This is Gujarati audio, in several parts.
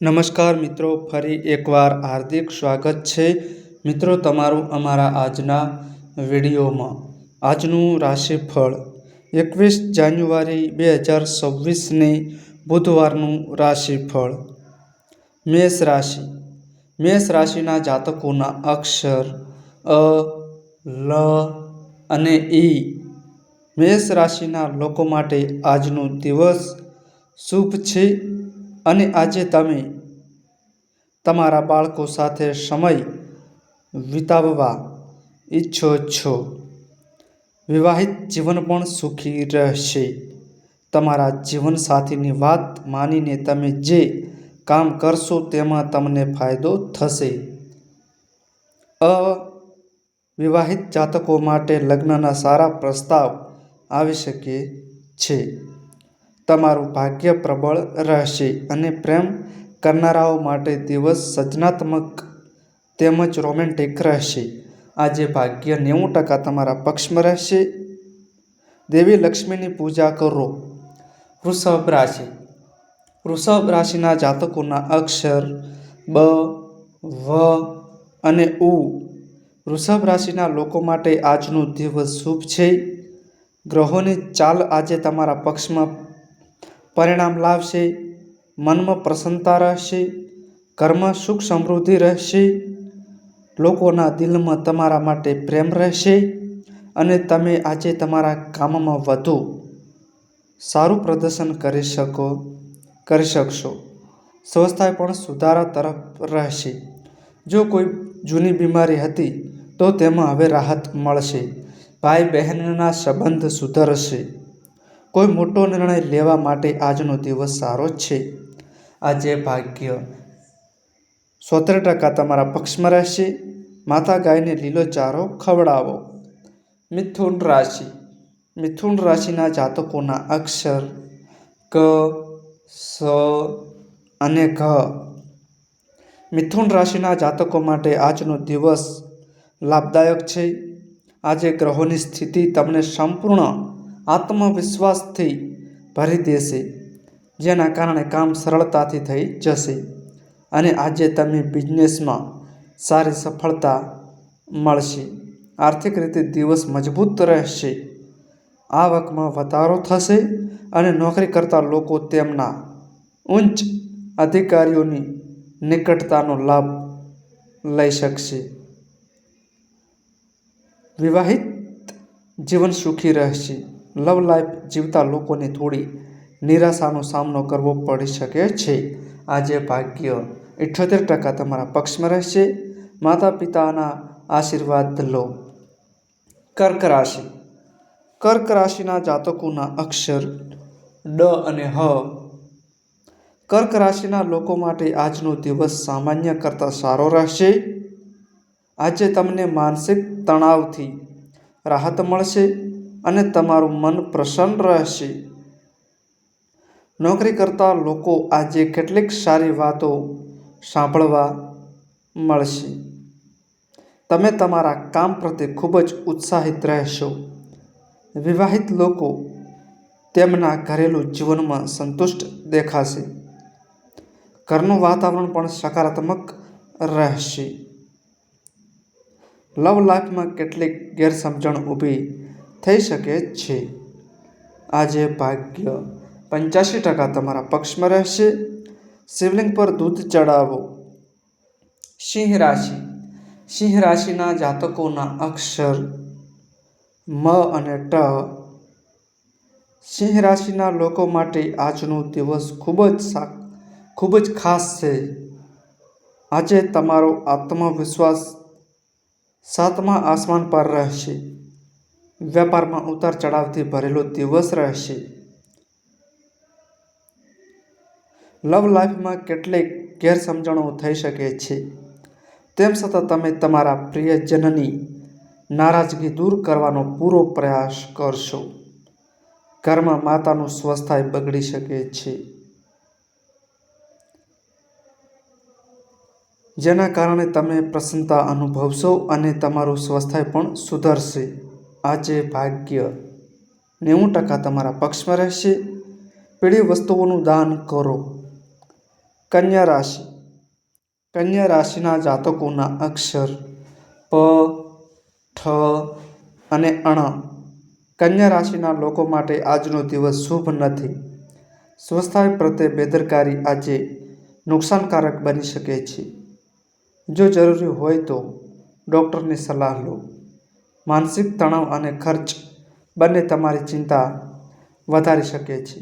નમસ્કાર મિત્રો, ફરી એકવાર હાર્દિક સ્વાગત છે. મિત્રો, તમારું અમારા આજના વિડીયોમાં. આજનું રાશિફળ એકવીસ જાન્યુઆરી બે હજાર છવ્વીસની બુધવારનું રાશિફળ. મેષ રાશિ. મેષ રાશિના જાતકોના અક્ષર અ, લ અને ઈ મેષ રાશિના લોકો માટે આજનો દિવસ શુભ છે. અને આજે તમે તમારા બાળકો સાથે સમય વિતાવવા ઈચ્છો છો. વિવાહિત જીવન પણ સુખી રહેશે. તમારા જીવનસાથીની વાત માનીને તમે જે કામ કરશો તેમાં તમને ફાયદો થશે. અ વિવાહિત જાતકો માટે લગ્નના સારા પ્રસ્તાવ આવી શકે છે. તમારું ભાગ્ય પ્રબળ રહેશે અને પ્રેમ કરનારાઓ માટે દિવસ સર્જનાત્મક તેમજ રોમેન્ટિક રહેશે. આજે ભાગ્ય નેવું ટકા તમારા પક્ષમાં રહેશે. દેવી લક્ષ્મીની પૂજા કરો. વૃષભ રાશિ. વૃષભ રાશિના જાતકોના અક્ષર બ, વ અને ઉ. વૃષભ રાશિના લોકો માટે આજનો દિવસ શુભ છે. ગ્રહોની ચાલ આજે તમારા પક્ષમાં પરિણામ લાવશે, મનમાં પ્રસન્નતા રહેશે ઘરમાં સુખ સમૃદ્ધિ રહેશે, લોકોના દિલમાં તમારા માટે પ્રેમ રહેશે અને તમે આજે તમારા કામમાં વધુ સારું પ્રદર્શન કરી શકો, કરી શકશો. સ્વસ્થાય પણ સુધારા તરફ રહેશે. જો કોઈ જૂની બીમારી હતી, તો તેમાં હવે રાહત મળશે. ભાઈ બહેનના સંબંધ સુધરશે. કોઈ મોટો નિર્ણય લેવા માટે આજનો દિવસ સારો છે. આજે ભાગ્ય સોતેર ટકા તમારા પક્ષમાં રહેશે. માતા ગાયને લીલો ચારો ખવડાવો. મિથુન રાશિ. મિથુન રાશિના જાતકોના અક્ષર ક, સ અને ઘ. મિથુન રાશિના જાતકો માટે આજનો દિવસ લાભદાયક છે. આજે ગ્રહોની સ્થિતિ તમને સંપૂર્ણ આત્મવિશ્વાસથી ભરી દેશે, જેના કારણે કામ સરળતાથી થઈ જશે અને આજે તમે બિઝનેસમાં સારી સફળતા મળશે. આર્થિક રીતે દિવસ મજબૂત રહેશે. આવકમાં વધારો થશે અને નોકરી કરતા લોકો તેમના ઉચ્ચ અધિકારીઓની નિકટતાનો લાભ લઈ શકશે. વિવાહિત જીવન સુખી રહેશે. લવ લાઈફ જીવતા લોકોને થોડી નિરાશાનો સામનો કરવો પડી શકે છે. આજે ભાગ્ય ઇઠ્યોતેર ટકા તમારા પક્ષમાં રહેશે. માતા પિતાના આશીર્વાદ લો. કર્ક રાશિ. કર્ક રાશિના જાતકોના અક્ષર ડ અને હ. કર્ક રાશિના લોકો માટે આજનો દિવસ સામાન્ય કરતાં સારો રહેશે. આજે તમને માનસિક તણાવથી રાહત મળશે. અને તમારું મન પ્રસન્ન રહેશે. નોકરી કરતા લોકો આજે કેટલીક સારી વાતો સાંભળવા મળશે. તમે તમારા કામ પ્રત્યે ખૂબ જ ઉત્સાહિત રહેશો. વિવાહિત લોકો તેમના ઘરેલું જીવનમાં સંતુષ્ટ દેખાશે. ઘરનું વાતાવરણ પણ સકારાત્મક રહેશે. લવ લાઈફમાં કેટલીક ગેરસમજણ ઊભી થઈ શકે છે. આજે ભાગ્ય પંચ્યાસી ટકા તમારા પક્ષમાં રહેશે. શિવલિંગ પર દૂધ ચડાવો. સિંહ રાશિ. સિંહ રાશિના જાતકોના અક્ષર મ અને ટ. સિંહ રાશિના લોકો માટે આજનો દિવસ ખૂબ જ સા, ખૂબ જ ખાસ છે. આજે તમારો આત્મવિશ્વાસ સાતમા આસમાન પર રહેશે. વેપારમાં ઉતાર ચઢાવથી ભરેલો દિવસ રહેશે. લવ લાઈફમાં કેટલીક ગેરસમજણો થઈ શકે છે. તેમ છતાં તમે તમારા પ્રિયજનની નારાજગી દૂર કરવાનો પૂરો પ્રયાસ કરશો. ઘરમાં માતાનું સ્વસ્થાય બગડી શકે છે. જેના કારણે તમે પ્રસન્નતા અનુભવશો અને તમારું સ્વસ્થાય પણ સુધરશે. આજે ભાગ્ય નેવું ટકા તમારા પક્ષમાં રહેશે. પીળી વસ્તુઓનું દાન કરો. કન્યા રાશિ. કન્યા રાશિના જાતકોના અક્ષર પ, ઠ અને અણ. કન્યા રાશિના લોકો માટે આજનો દિવસ શુભ નથી. સ્વસ્થાય પ્રત્યે બેદરકારી આજે નુકસાનકારક બની શકે છે. જો જરૂરી હોય તો ડૉક્ટરની સલાહ લો. માનસિક તણાવ અને ખર્ચ બંને તમારી ચિંતા વધારી શકે છે.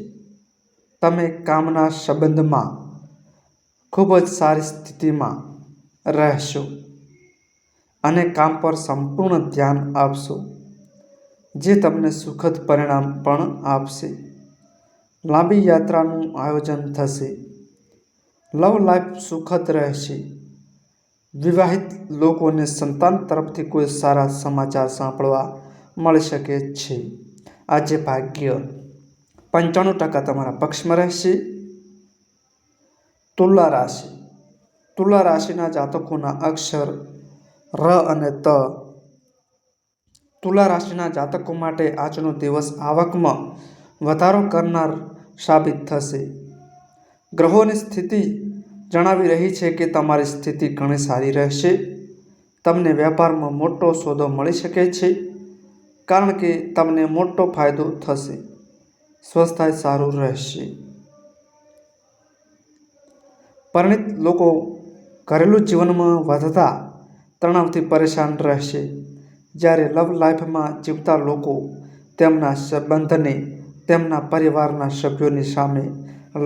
તમે કામના સંબંધમાં ખૂબ જ સારી સ્થિતિમાં રહેશો અને કામ પર સંપૂર્ણ ધ્યાન આપશો, જે તમને સુખદ પરિણામ પણ આપશે. લાંબી યાત્રાનું આયોજન થશે. લવ લાઈફ સુખદ રહેશે. વિવાહિત લોકોને સંતાન તરફથી કોઈ સારા સમાચાર સાંભળવા મળી શકે છે. આજે ભાગ્ય પંચાણું ટકા તમારા પક્ષમાં રહેશે. તુલા રાશિ. તુલા રાશિના જાતકોના અક્ષર ર અને ત. તુલા રાશિના જાતકો માટે આજનો દિવસ આવકમાં વધારો કરનાર સાબિત થશે. ગ્રહોની સ્થિતિ જણાવી રહી છે કે તમારી સ્થિતિ ઘણી સારી રહેશે. તમને વેપારમાં મોટો સોદો મળી શકે છે, કારણ કે તમને મોટો ફાયદો થશે. સ્વસ્થાય સારું રહેશે. પરિણિત લોકો ઘરેલું જીવનમાં વધતા તણાવથી પરેશાન રહેશે. જ્યારે લવ લાઈફમાં જીવતા લોકો તેમના સંબંધને તેમના પરિવારના સભ્યોની સામે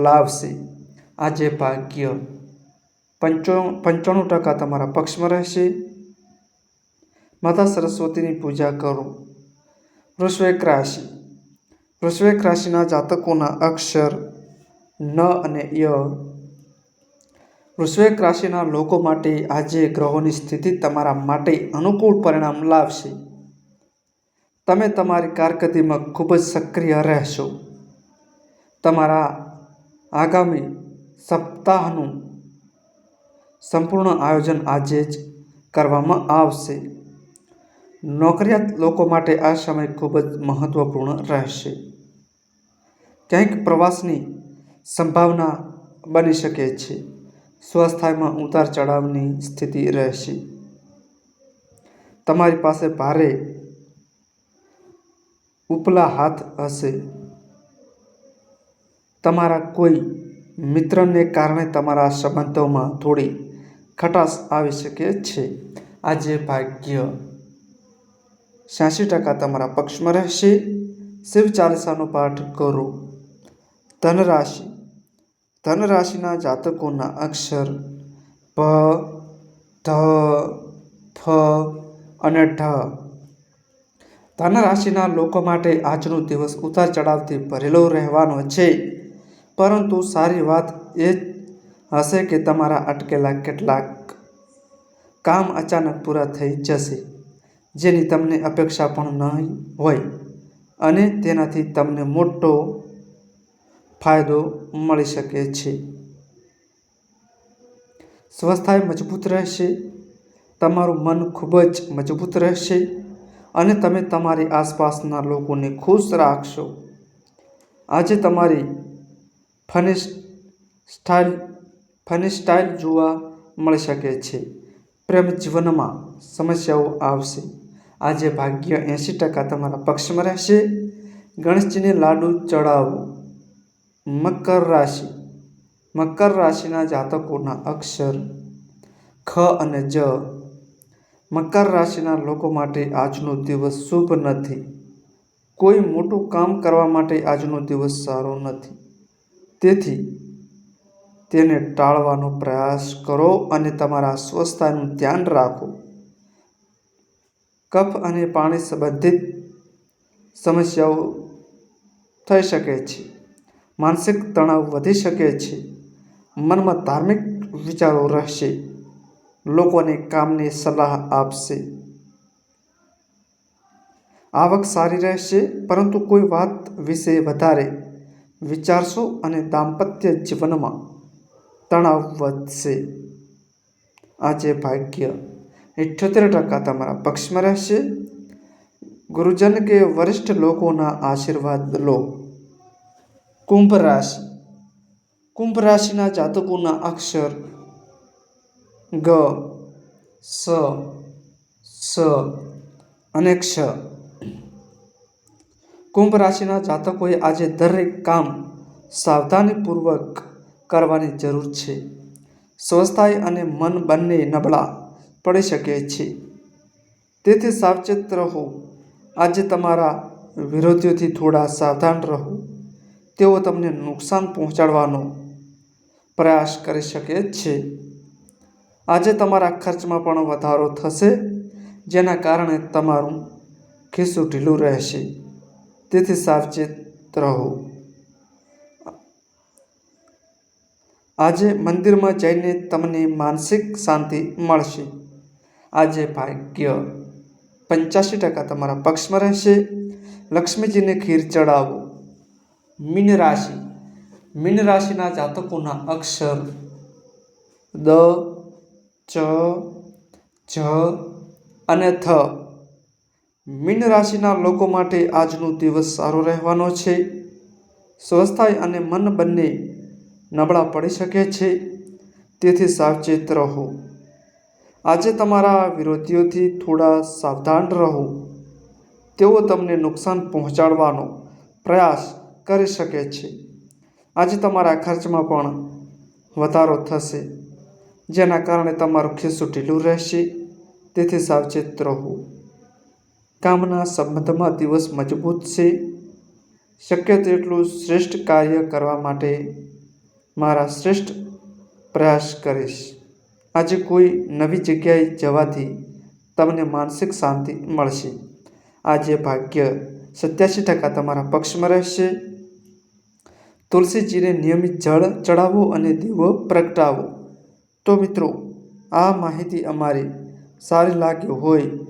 લાવશે. આજે ભાગ્ય પંચો, પંચાણું ટકા તમારા પક્ષમાં રહેશે. માતા સરસ્વતીની પૂજા કરો. વૃશ્વેક રાશિ. વૃશ્વેક રાશિના જાતકોના અક્ષર ન અને ય. વૃશ્વેક રાશિના લોકો માટે આજે ગ્રહોની સ્થિતિ તમારા માટે અનુકૂળ પરિણામ લાવશે. તમે તમારી કારકિર્દીમાં ખૂબ જ સક્રિય રહેશો. તમારા આગામી સપ્તાહનું સંપૂર્ણ આયોજન આજે જ કરવામાં આવશે. નોકરિયાત લોકો માટે આ સમય ખૂબ જ મહત્વપૂર્ણ રહેશે. ક્યાંક પ્રવાસની સંભાવના બની શકે છે. સ્વસ્થાયમાં ઉતાર ચઢાવની સ્થિતિ રહેશે. તમારી પાસે ભારે ઉપલા હાથ હશે. તમારા કોઈ મિત્રને કારણે તમારા સંબંધોમાં થોડી ખટાશ આવી શકે છે. આજે ભાગ્ય છ્યાસી ટકા તમારા પક્ષમાં રહેશે. શિવ ચાલીસાનો પાઠ કરો. ધનરાશિ. ધનરાશિના જાતકોના અક્ષર ભ ધ, ફ અને ઢ. ધનરાશિના લોકો માટે આજનો દિવસ ઉતાર ચઢાવથી ભરેલો રહેવાનો છે. પરંતુ સારી વાત એ હશે કે તમારા અટકેલા કેટલાક કામ અચાનક પૂરા થઈ જશે, જેની તમને અપેક્ષા પણ નહીં હોય અને તેનાથી તમને મોટો ફાયદો મળી શકે છે. સ્વસ્થાય મજબૂત રહેશે, તમારું મન ખૂબ જ મજબૂત રહેશે અને તમે તમારી આસપાસના લોકોને ખુશ રાખશો. આજે તમારી ફની સ્ટાઇલ ફની સ્ટાઇલ જોવા મળી શકે છે. પ્રેમ જીવનમાં સમસ્યાઓ આવશે. આજે ભાગ્ય એંશી ટકા તમારા પક્ષમાં રહેશે. ગણેશજીને લાડુ ચડાવો. મકર રાશિ. મકર રાશિના જાતકોના અક્ષર ખ અને જ. મકર રાશિના લોકો માટે આજનો દિવસ શુભ નથી. કોઈ મોટું કામ કરવા માટે આજનો દિવસ સારો નથી. તેથી તેને ટાળવાનો પ્રયાસ કરો અને તમારા સ્વસ્થતાનું ધ્યાન રાખો. કફ અને પાણી સંબંધિત સમસ્યાઓ થઈ શકે છે. માનસિક તણાવ વધી શકે છે. મનમાં ધાર્મિક વિચારો રહેશે. લોકોને કામની સલાહ આપશે. આવક સારી રહેશે, પરંતુ કોઈ વાત વિશે વધારે વિચારશો અને દાંપત્ય જીવનમાં તણાવ વધશે. આજે ભાગ્ય ઇઠ્યોતેર ટકા તમારા પક્ષમાં રહેશે. ગુરુજન કે વરિષ્ઠ લોકોના આશીર્વાદ લો. કુંભ રાશિ. કુંભ રાશિના જાતકોના અક્ષર ગ, સ સ અને ક્ષ. કુંભ રાશિના જાતકોએ આજે દરેક કામ સાવધાનીપૂર્વક કરવાની જરૂર છે. સ્વસ્થાય અને મન બંને નબળા પડી શકે છે. તેથી સાવચેત રહો. આજે તમારા વિરોધીઓથી થોડા સાવધાન રહો. તેઓ તમને નુકસાન પહોંચાડવાનો પ્રયાસ કરી શકે છે. આજે તમારા ખર્ચમાં પણ વધારો થશે, જેના કારણે તમારું ખિસ્સું ઢીલું રહેશે. તેથી સાવચેત રહો. આજે મંદિરમાં જઈને તમને માનસિક શાંતિ મળશે. આજે ભાગ્ય પંચ્યાસી ટકા તમારા પક્ષમાં રહેશે. લક્ષ્મીજીને ખીર ચડાવો. મીન રાશિ. મીન રાશિના જાતકોના અક્ષર દ, ચ, જ અને થ. મીન રાશિના લોકો માટે આજનો દિવસ સારો રહેવાનો છે. સ્વસ્થાય અને મન બંને નબળા પડી શકે છે. તેથી સાવચેત રહો. આજે તમારા વિરોધીઓથી થોડા સાવધાન રહો. તેઓ તમને નુકસાન પહોંચાડવાનો પ્રયાસ કરી શકે છે. આજે તમારા ખર્ચમાં પણ વધારો થશે, જેના કારણે તમારું ખિસ્સું ઢીલું રહેશે. તેથી સાવચેત રહો. કામના સંબંધમાં દિવસ મજબૂત છે. શક્ય તેટલું શ્રેષ્ઠ કાર્ય કરવા માટે મારા શ્રેષ્ઠ પ્રયાસ કરીશ. આજે કોઈ નવી જગ્યાએ જવાથી તમને માનસિક શાંતિ મળશે. આજે ભાગ્ય સત્યાસી ટકા તમારા પક્ષમાં રહેશે. તુલસીજીને નિયમિત જળ ચડાવો અને દીવો પ્રગટાવો. તો મિત્રો, આ માહિતી અમારી સારી લાગી હોય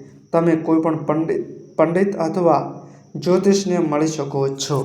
તમે કોઈપણ પંડિત પંડિત અથવા જ્યોતિષને મળી શકો છો.